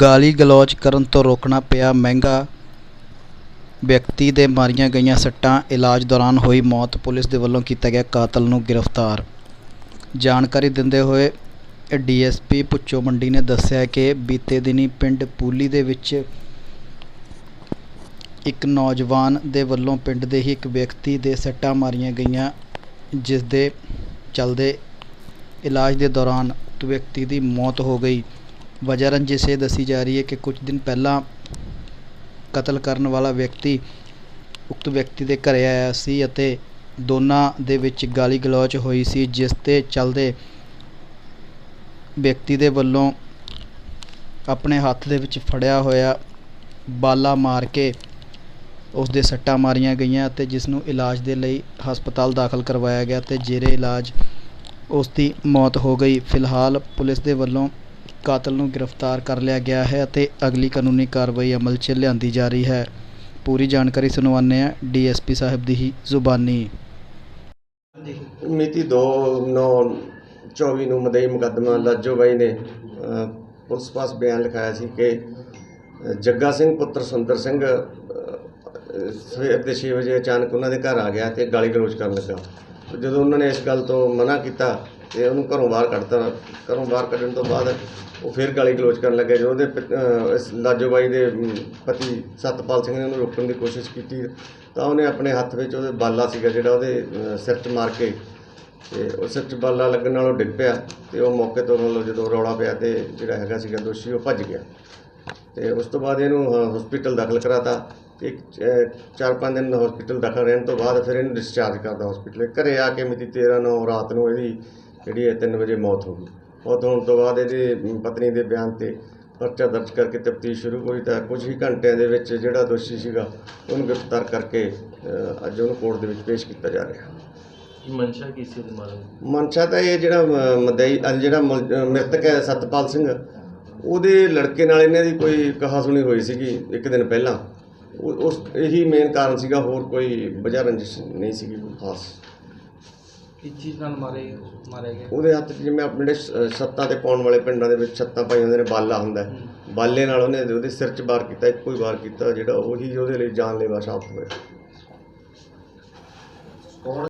ਗਾਲੀ ਗਲੌਜ ਕਰਨ ਤੋਂ ਰੋਕਣਾ ਪਿਆ। ਮਹਿੰਗਾ ਵਿਅਕਤੀ ਦੇ ਮਾਰੀਆਂ ਗਈਆਂ ਸੱਟਾਂ ਇਲਾਜ ਦੌਰਾਨ ਹੋਈ ਮੌਤ ਪੁਲਿਸ ਦੇ ਵੱਲੋਂ ਕੀਤਾ ਗਿਆ ਕਾਤਲ ਨੂੰ ਗ੍ਰਿਫਤਾਰ। ਜਾਣਕਾਰੀ ਦਿੰਦੇ ਹੋਏ ਡੀਐਸਪੀ ਪੁੱਚੋ ਮੰਡੀ ਨੇ ਦੱਸਿਆ ਕਿ ਬੀਤੇ ਦਿਨੀ ਪਿੰਡ ਪੂਲੀ ਦੇ ਵਿੱਚ ਇੱਕ ਨੌਜਵਾਨ ਦੇ ਵੱਲੋਂ ਪਿੰਡ ਦੇ ਹੀ ਇੱਕ ਵਿਅਕਤੀ ਦੇ ਸੱਟਾਂ ਮਾਰੀਆਂ ਗਈਆਂ ਜਿਸ ਦੇ ਚਲਦੇ ਇਲਾਜ ਦੇ ਦੌਰਾਨ ਵਿਅਕਤੀ ਦੀ ਮੌਤ ਹੋ ਗਈ। ਵਜ੍ਹਾ ਰੰਜਿਸ਼ ਇਹ ਦੱਸੀ ਜਾ ਰਹੀ ਹੈ ਕਿ ਕੁਝ ਦਿਨ ਪਹਿਲਾਂ ਕਤਲ ਕਰਨ ਵਾਲਾ ਵਿਅਕਤੀ ਉਕਤ ਵਿਅਕਤੀ ਦੇ ਘਰੇ ਆਇਆ ਸੀ ਅਤੇ ਦੋਨਾਂ ਦੇ ਵਿੱਚ ਗਾਲੀ ਗਲੌਚ ਹੋਈ ਸੀ, ਜਿਸ ਤੇ ਚਲਦੇ ਵਿਅਕਤੀ ਦੇ ਵੱਲੋਂ ਆਪਣੇ ਹੱਥ ਦੇ ਵਿੱਚ ਫੜਿਆ ਹੋਇਆ ਬਾਲਾ ਮਾਰ ਕੇ ਉਸ ਦੇ ਸੱਟਾਂ ਮਾਰੀਆਂ ਗਈਆਂ ਅਤੇ ਜਿਸ ਨੂੰ ਇਲਾਜ ਦੇ ਲਈ ਹਸਪਤਾਲ ਦਾਖਲ ਕਰਵਾਇਆ ਗਿਆ ਤੇ ਜੇਰੇ ਇਲਾਜ ਉਸ ਦੀ ਮੌਤ ਹੋ ਗਈ। ਫਿਲਹਾਲ ਪੁਲਿਸ ਦੇ ਵੱਲੋਂ ਕਾਤਲ ਨੂੰ ਗ੍ਰਿਫਤਾਰ ਕਰ ਲਿਆ ਗਿਆ ਹੈ ਅਤੇ ਅਗਲੀ ਕਾਨੂੰਨੀ ਕਾਰਵਾਈ ਅਮਲ 'ਚ ਲਿਆਂਦੀ ਜਾ ਰਹੀ ਹੈ। ਪੂਰੀ ਜਾਣਕਾਰੀ ਸੁਣਵਾਉਂਦੇ ਹਾਂ ਡੀਐਸਪੀ ਸਾਹਿਬ ਦੀ ਹੀ ਜ਼ੁਬਾਨੀ। ਮਿਤੀ 2/9/24 ਨੂੰ ਮਦਈ ਮੁਕੱਦਮਾ ਲਾਜੋ ਬਾਈ ਨੇ। ਅ, ਪੁਲਿਸ ਪਾਸ ਬਿਆਨ ਲਿਖਾਇਆ ਸੀ ਕਿ ਅ, ਜੱਗਾ ਸਿੰਘ ਪੁੱਤਰ ਸੁੰਦਰ ਸਿੰਘ ਅ, ਅ, ਸਵੇਰ ਦੇ 6 ਵਜੇ ਅਚਾਨਕ ਉਹਨਾਂ ਦੇ ਘਰ ਆ ਗਿਆ ਤੇ ਗਾਲੀ ਗਲੋਚ ਕਰਨ ਲੱਗਾ। ਜਦੋਂ ਉਹਨਾਂ ਨੇ ਇਸ ਗੱਲ ਤੋਂ ਮਨਾ ਕੀਤਾ ਤੇ ਉਹਨੂੰ ਘਰੋਂ ਬਾਹਰ ਕੱਢਤਾ, ਘਰੋਂ ਬਾਹਰ ਕੱਢਣ ਤੋਂ ਬਾਅਦ ਉਹ ਫਿਰ ਗਾਲੀ ਗਲੋਚ ਕਰਨ ਲੱਗੇ ਜਦੋਂ ਉਹਦੇ ਪ- ਇਸ ਲਾਜੋ ਬਾਈ ਦੇ ਪਤੀ ਸਤਪਾਲ ਸਿੰਘ ਨੇ ਉਹਨੂੰ ਰੋਕਣ ਦੀ ਕੋਸ਼ਿਸ਼ ਕੀਤੀ, ਤਾਂ ਉਹਨੇ ਆਪਣੇ ਹੱਥ ਵਿੱਚ ਉਹਦੇ ਬਾਲਾ ਸੀਗਾ ਜਿਹੜਾ ਉਹਦੇ ਸਿਰ 'ਚ ਮਾਰ ਕੇ ਤੇ ਉਸ 'ਚ ਬਾਲਾ ਲੱਗਣ ਨਾਲ ਉਹ ਡਿੱਗ ਪਿਆ ਤੇ ਉਹ ਮੌਕੇ ਤੋਂ ਮਤਲਬ ਜਦੋਂ ਰੌਲਾ ਪਿਆ ਤੇ ਜਿਹੜਾ ਹੈਗਾ ਸੀਗਾ ਦੋਸ਼ੀ ਉਹ ਭੱਜ ਗਿਆ। ਤੇ ਉਸ ਤੋਂ ਬਾਅਦ ਇਹਨੂੰ ਹਸਪੀਟਲ ਦਾਖਲ ਕਰਾਤਾ। ਤੇ ਇੱਕ, ਚਾਰ ਪੰਜ ਦਿਨ ਹਸਪੀਟਲ ਦਾਖਲ ਰਹਿਣ ਤੋਂ ਬਾਅਦ ਫਿਰ ਇਹਨੂੰ ਡਿਸਚਾਰਜ ਕਰਦਾ ਹਸਪੀਟਲ ਘਰੇ ਆ ਕੇ ਮਿਤੀ 13 9 ਰਾਤ ਨੂੰ ਇਹਦੀ ਜਿਹੜੀ ਹੈ 3 ਵਜੇ ਮੌਤ ਹੋ ਗਈ। ਮੌਤ ਹੋਣ ਤੋਂ ਬਾਅਦ ਇਹਦੀ ਪਤਨੀ ਦੇ ਬਿਆਨ ਤੇ ਪਰਚਾ ਦਰਜ ਕਰਕੇ ਤਫਤੀਸ਼ ਸ਼ੁਰੂ ਹੋਈ ਤਾਂ ਕੁਝ ਹੀ ਘੰਟਿਆਂ ਦੇ ਵਿੱਚ ਜਿਹੜਾ ਦੋਸ਼ੀ ਸੀਗਾ ਉਹਨੂੰ ਗ੍ਰਿਫਤਾਰ ਕਰਕੇ ਅੱਜ ਉਹਨੂੰ ਕੋਰਟ ਦੇ ਵਿੱਚ ਪੇਸ਼ ਕੀਤਾ ਜਾ ਰਿਹਾ। ਮਨਸ਼ਾ ਕੀ ਸੀ ਉਹਦੇ ਮਾਰਨ ਦੀ? ਮਨਸ਼ਾ ਤਾਂ ਇਹ ਜਿਹੜਾ ਮਦਈ ਜਿਹੜਾ ਮ੍ਰਿਤਕ ਹੈ ਸਤਪਾਲ ਸਿੰਘ ਉਹਦੇ ਲੜਕੇ ਨਾਲ ਇਹਨਾਂ ਦੀ ਕੋਈ ਕਹਾ ਸੁਣੀ ਹੋਈ ਸੀਗੀ ਇੱਕ ਦਿਨ ਪਹਿਲਾਂ। ਉਸ ਇਹੀ ਮੇਨ ਕਾਰਨ ਸੀਗਾ ਹੋਰ ਕੋਈ ਵਜ੍ਹਾ ਰੰਜਿਸ਼ ਨਹੀਂ ਸੀਗੀ ਕੋਈ ਖਾਸ। ਕਿਸ ਚੀਜ਼ ਨਾਲ ਮਾਰੇ ਮਾਰੇ ਗਏ? ਉਹਦੇ ਹੱਥ 'ਚ ਜਿਵੇਂ ਆਪਣੇ ਛੱਤਾਂ ਤੇ ਪਾਉਣ ਵਾਲੇ ਪਿੰਡਾਂ ਦੇ ਵਿੱਚ ਛੱਤਾਂ ਪਾਈ ਹੁੰਦੇ ਨੇ ਬਾਲਾ ਹੁੰਦਾ ਹੈ। ਬਾਲੇ ਨਾਲ ਉਹਨੇ ਉਹਦੇ ਸਿਰ 'ਚ ਵਾਰ ਕੀਤਾ ਇੱਕੋ ਹੀ ਵਾਰ ਕੀਤਾ ਜਿਹੜਾ ਉਹੀ ਉਹਦੇ ਲਈ ਜਾਨਲੇਵਾ ਸਾਬਤ ਹੋਇਆ।